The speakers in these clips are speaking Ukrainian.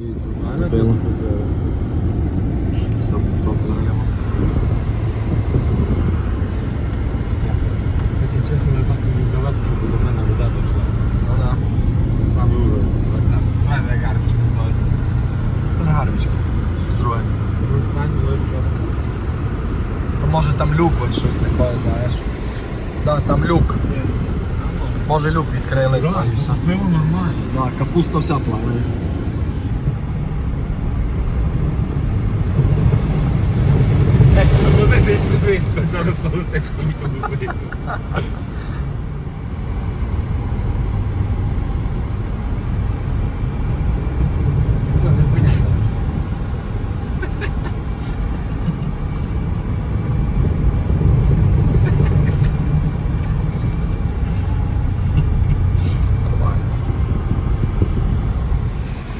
Дивіться, купили. Все потопляємо. Таке чесно, не так далеко, щоб до мене вода дійшла. Ну да. Саме вулиця, 20. Знаєте, як гармічка стоїть. Це не гармічка. Щось друге. Ну? То може там люк от щось таке, знаєш. Да, там люк. Може люк відкрили і все. пиво нормально. Да, капуста вся плаває. То стало так чимось обуситься. Все, не понятно. Нормально.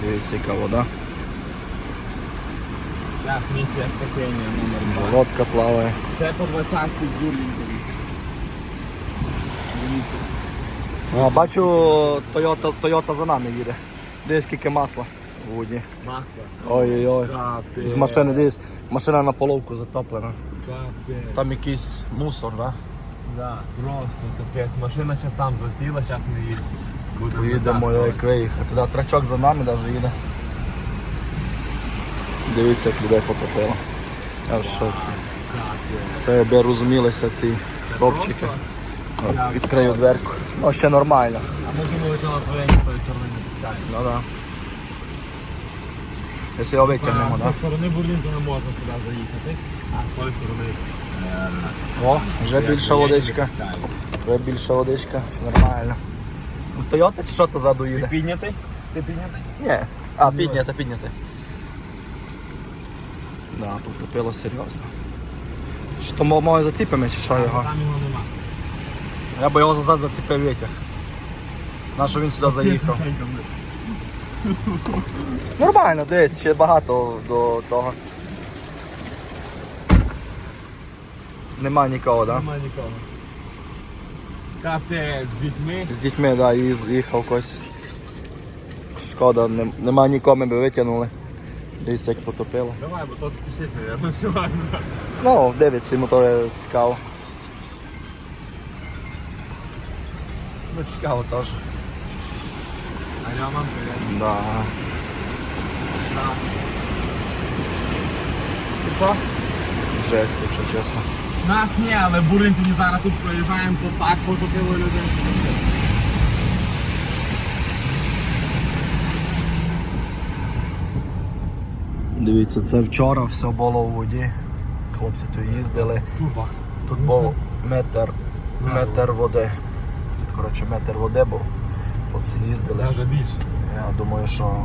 Дивіться, яка вода. Зараз місія спасіння номер Вже лодка плаває. Це по 20 бурінку. Дивіться. А, бачу, Toyota, Toyota за нами їде. Дивись, скільки масла у воді. Масло. Ой-ой-ой. З машини дивись, машина на половку затоплена. Капець. Там якийсь мусор, да? Да, просто капець. Машина зараз там засіла, зараз ми її будемо Поїдемо як виїхати. Да, трачок за нами навіть їде. Дивіться, як людей потопило. Я в шоці. Це аби розумілися ці стовпчики. просто? Відкрию дверку. Ну, ще нормально. А ми думали, що нас воєнні з тої сторони не пускають. Ну да. Якщо його витягнемо, да? З сторони Бурлінку не можна сюди заїхати, а з тої сторони е, О, вже більша водичка. Вже більша водичка, нормально. Тойота чи що то ззаду Ти піднятий? Ти піднятий? Ні. А, підняти, підняти. Да, потопило серйозно. Що то мо- може заціпимо чи що його? Там його нема. Я би його назад заціпив витяг. На що він сюди заїхав? Нормально, десь ще багато до того. Нема нікого, так? Нема нікого. Капець з дітьми. З дітьми, да, і їхав когось. Шкода, нем- нема нікого, ми би витягнули. Дивіться, як потопило. Давай, бо тут спішить, мабуть, чувак. Ну, дивиться, йому то цікаво. Ну, цікаво теж. Алло, мам, привіт. Да. Що? Жесть, якщо чесно. Нас ні, але Буринтині зараз тут проїжджаємо, то так потопило людей. Дивіться, це вчора все було у воді. Хлопці тут їздили. Тут був метр, метр води. Тут, коротше, метр води був. Хлопці їздили. Даже більше. Я думаю, що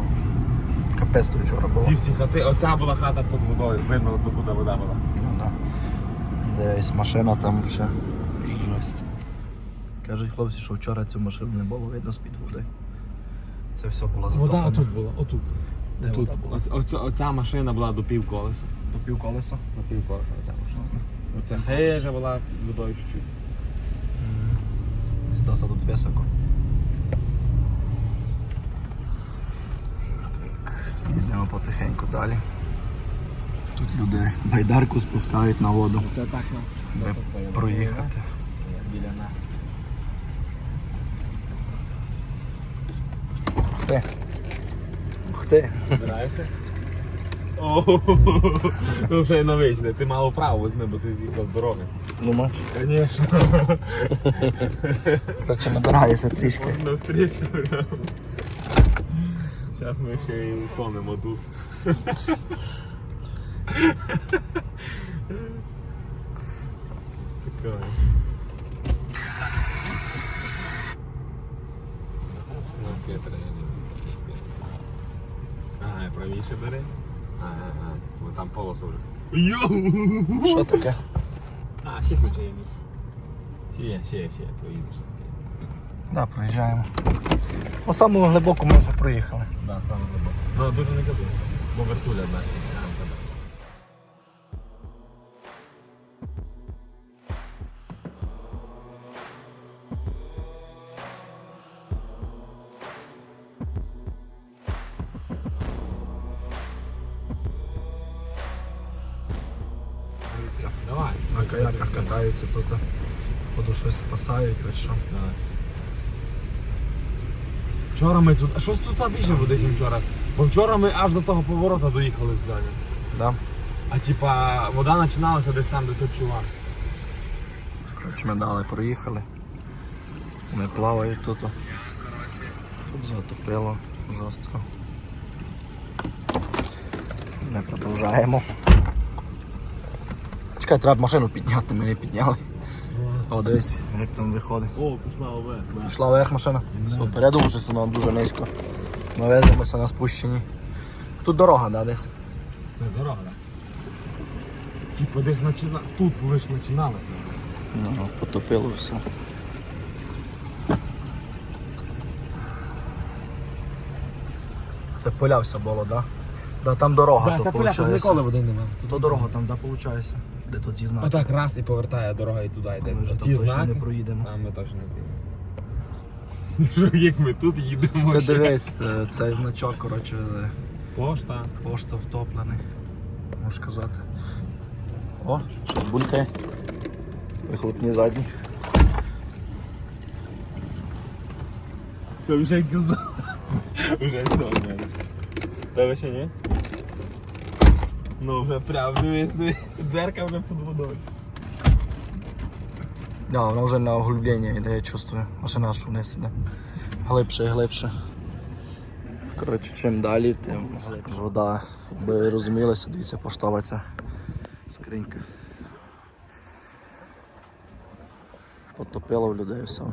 капець тут вчора було. Ці всі хати, оця була хата під водою, видно, докуди вода була. Ну, да. Десь машина там ще жесть. Кажуть хлопці, що вчора цю машину не було видно з-під води. Це все було затоплено. Вода отут була, отут. Де вода була? Оц- оця, оця машина була до пів колеса. До пів колеса. До пів колеса оця машина. Оця хижа була водою чуть-чуть. Це досить тут високо. Йдемо потихеньку далі. Тут люди байдарку спускають на воду. Це так нас. Де проїхати. Біля нас. Ти. Ух ти. Збирається? Ну вже й новичне, ти мало право візьми, бо ти з'їхав з дороги. Ну, Звісно. коротше, набирається трішки. На встречу. Зараз ми ще й утонемо тут. Такое. Ну, Петра, я не знаю. Ага, правіше бери. Ага, ага. Там полоса вже. Йоу! Що таке? А, ще хоче я місць. Ще, ще, ще, проїдеш. Да, проїжджаємо. По самому глибоку ми вже проїхали. Да, саме забув. Ну, дуже не кажу. Бо вертуля, да. Кататися. Давай. На каяках катаються тут. Походу щось спасають, от що. Давай. Вчора ми тут. А щось тут більше буде, ніж вчора. Бо вчора ми аж до того поворота доїхали з Дані. Да? А типа вода починалася десь там, де той чувак. Коротше, ми далі проїхали. Вони плавають тут. Тут затопило жорстко. Ми продовжаємо. Чекай, треба машину підняти, ми не підняли. О, десь, як там виходить. О, пішла ове. Пішла вверх машина. Попереду вже воно дуже низько. Ми веземося на спущенні. Тут дорога, да, десь. Це дорога, так? Типа десь начина... тут лише починалося. Ну, потопило все. Це поля все було, да? Да, там дорога, Да, то це поля, тут ніколи води немає. То дорога там, да, виходить. Де то ті знаки. Отак раз і повертає дорога і туди йде. Ми вже Ті там точно знаки. не проїдемо. А ми точно не проїдемо. Як ми тут їдемо? Ти дивись, е, цей значок, коротше, е, Пошта. пошта втоплений. Можеш казати. О, що булькає. Вихлопні задні. Все, вже як. Вже все, в. Тебе ще ні? Ну вже прям дивись. Дверка вже під водою. Да, вона вже на углублення йде, я чувствую. Машина аж вниз іде. Глибше і глибше. Коротше, чим далі, тим глибше. Вода, якби ви розумілися, дивіться, поштова ця скринька. Потопило в людей все.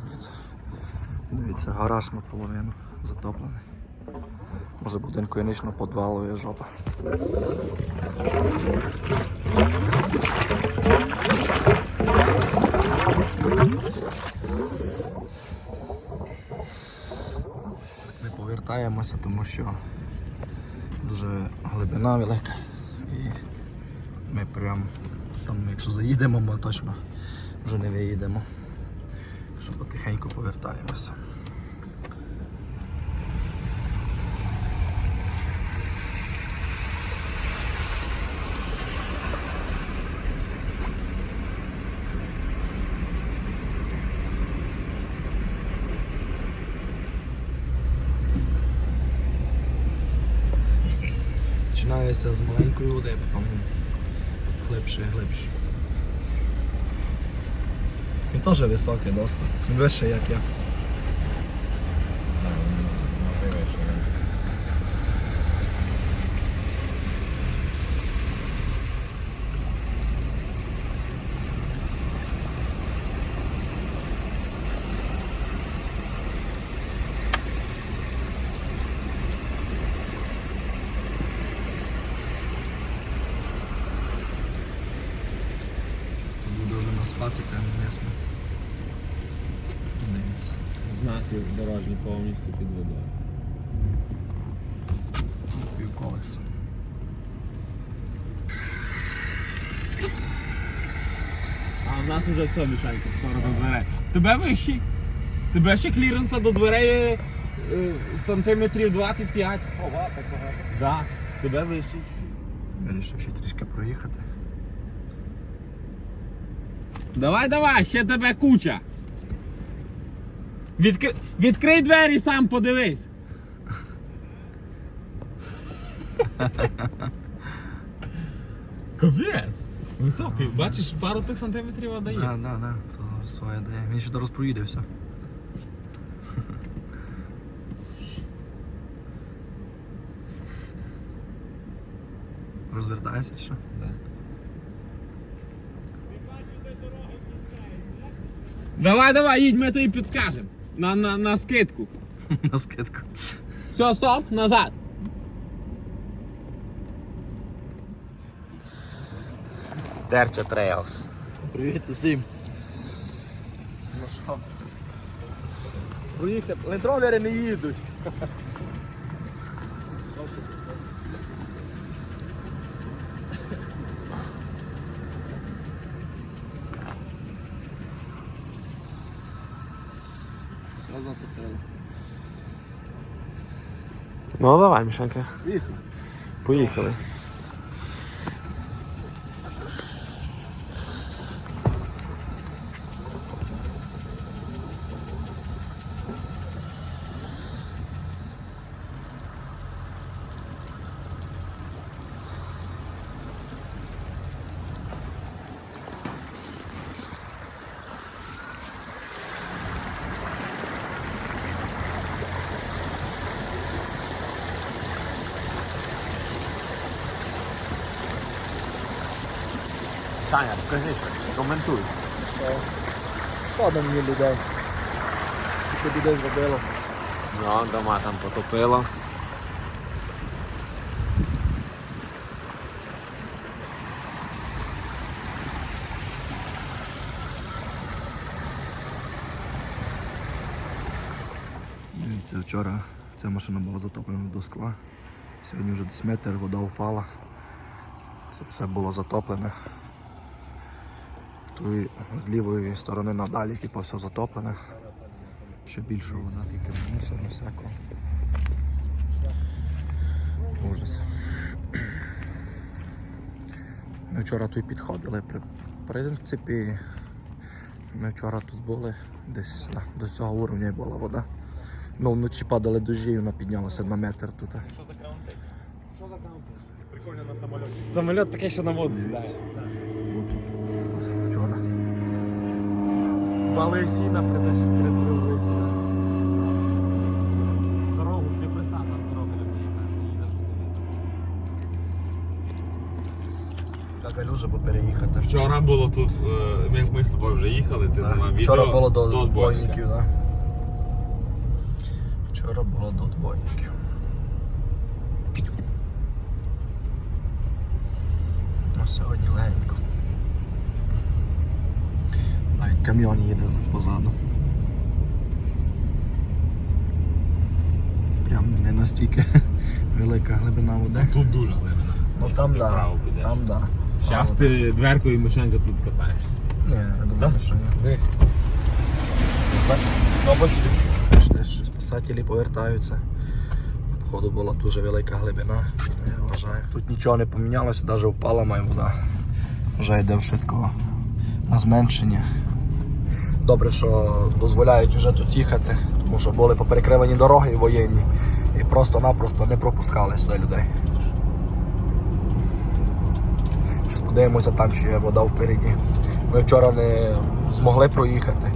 Дивіться, гараж наполовину затоплений. Може будинку і нічно подвалує жопа. Ми повертаємося, тому що дуже глибина велика. І ми прям там, якщо заїдемо, ми точно вже не виїдемо. Що потихеньку повертаємося. Починається з маленької води, потім глибше і глибше. Він теж високий досить. Він вище як я. Буду вже на спати прямо весну. Дивіться. Знаки дорожні повністю під водою. Півколеса. А в нас вже все, Мішанька, скоро до дверей. Тебе вищий. Тебе ще кліренса до дверей е, е, сантиметрів 25. Ова, так багато. Да. Тебе вищий. Вирішив ще трішки проїхати. Давай, давай, ще тебе куча. Відкри... Відкрий двері сам подивись. Капець. Високий. Бачиш, пару тих сантиметрів отдає. Да, да, да, то своє дає. Він ще до розпроїде все. Розвертаєшся чи що? Да. Давай, давай, їдь, ми тобі підскажемо. На, на, на скидку. На скидку. Все, стоп, назад. Терча Трейлс. Привіт усім. Ну що? Проїхати. Лендровери не їдуть. Все затопило. Ну давай. Поїхали. Поїхали. Саня, скажи щось, коментуй. Шкода мені людей. Тільки людей зробило. Ну, дома там потопило. Це вчора ця машина була затоплена до скла. Сьогодні вже десь метр, вода впала. Це все було затоплене. Тут з лівої сторони надалі, типу, все затоплене. Ще більше вода. Скільки мусору всякого. Ужас. Ми вчора тут підходили. В принципі, ми вчора тут були, десь да, до цього уровня була вода. Ну, вночі падали дощі, і вона піднялася на метр тут. Що Самоліт такий, що на воду сідає. Бали сіна сюди. Дорогу, ти пристав там дорогу Та калюжа бо переїхати. Вчора було тут, е, ми, з тобою вже їхали, ти знімав відео. Вчора було до до отбойників, так. Вчора було до отбойників. А сьогодні легенько. Навіть кам'йон їде позаду. Прям не настільки велика глибина води. Тут дуже глибина. Ну там да. підеш. Там да. Зараз ти дверкою і Мишенька тут касаєшся. Ні, я думаю, що ні. Ну, бачите, бачите, спасателі повертаються. Походу була дуже велика глибина, я вважаю. Тут нічого не помінялося, навіть впала моя вода. Вже йде в швидко на зменшення. Добре, що дозволяють вже тут їхати, тому що були поперекривані дороги воєнні і просто-напросто не пропускали сюди людей. Зараз подивимося там, чи є вода впереді. Ми вчора не змогли проїхати.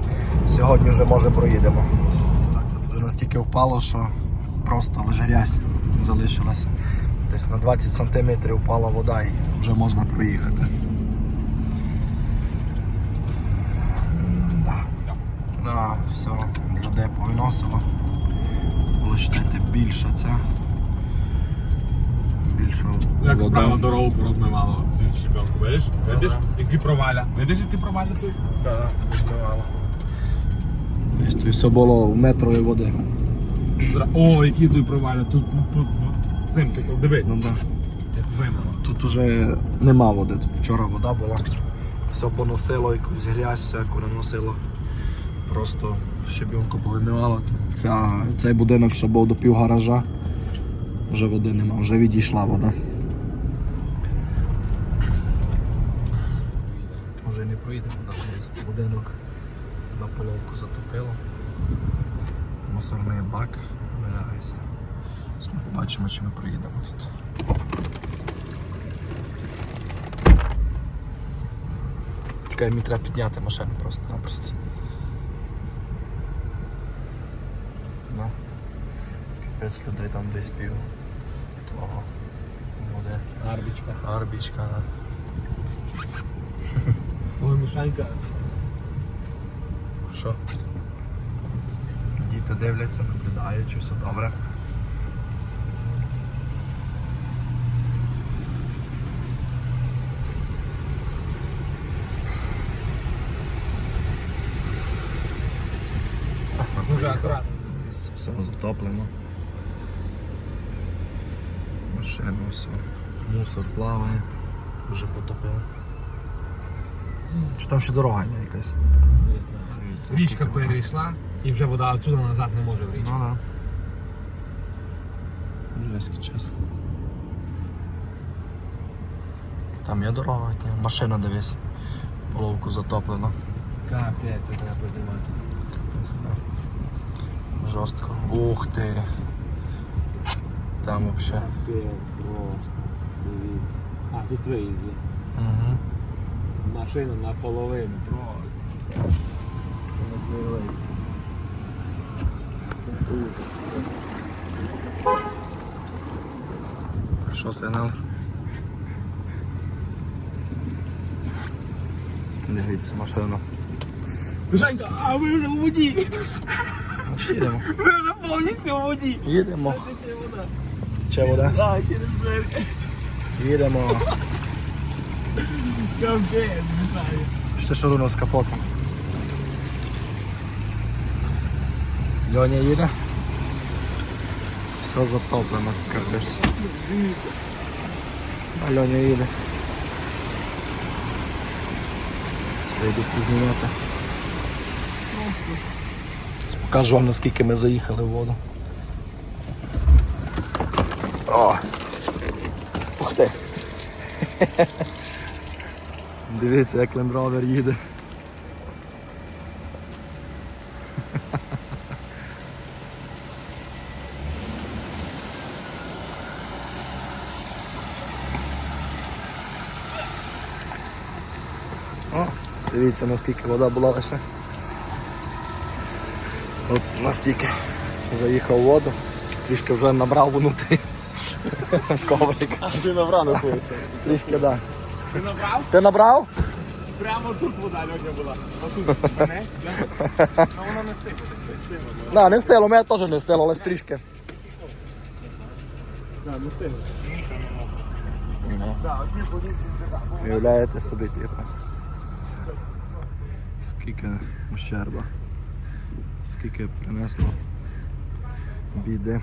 Сьогодні вже може проїдемо. Тут вже настільки впало, що просто лише залишилася. Десь на 20 сантиметрів впала вода і вже можна проїхати. М, Да. Все, людей повиносило. Лишайте більше це. Більше Як вода. справа дорогу порозмивало цю щебенку, видиш? Видиш? Які проваля. Видиш, які проваля тут? Да, розмивало. Тобто все було в метрові води. Зра- О, які тут проваля. Тут по- по- цим ти диви. Ну, да. Як вимило. Тут уже нема води. Тут вчора вода була. Все поносило, якусь грязь, всяку наносило. Просто в щебінку повимивало. Ця, цей будинок, що був до пів гаража, вже води нема, вже відійшла вода. Може не проїдемо, десь будинок на половку затопило. Мусорний бак валяється. Ми побачимо, чи ми проїдемо тут. Чекай, мені треба підняти машину просто-напросто. Ну. Капець людей там десь пів того буде. Гарбічка. Арбічка, да. Ой, Мишенька. Що? Діти дивляться, наблюдають, чи все добре. Дуже акуратно. Це все затоплено. Машину все. Мусор плаває. Вже потопив. Чи там ще дорога є якась? Річка перейшла і вже вода отсюди назад не може в річку. Ну да. Жесть, чесно. Там є дорога, ні? машина дивись. Половку затоплено. Капець, це треба піднімати. Капець, да. Жорстко. Ух ти. Там взагалі. Капець, просто. Дивіться. А, тут виїзді. Угу. Машина наполовину просто. Що сигнал? Дивіться, машину. Женька, а ви вже в воді. Їдемо. Ви вже повністю в воді. Їдемо. Тече вода. Так, через дверки. Їдемо. Капець, знаю. Ще шуруно з капотом. Льоня їде. Все затоплено, капець. А Льоня їде. Сліду познімати. Покажу вам наскільки ми заїхали в воду. О! Ух ти! Дивіться, як Rover їде. О, дивіться наскільки вода була лише. От настільки заїхав воду, трішки вже набрав внутрі коврик. А ти набрав на свою. Трішки, так. Да. Ти набрав? Ти набрав? Прямо тут вода Льоня була. Отут. Мене? Ну вона не стигне. Да, не стило, мене теж не стило, але трішки. Так, не стигне. Ну. Так, оці воді. Уявляєте собі, типу. Скільки ущерба. Скільки принесло біди.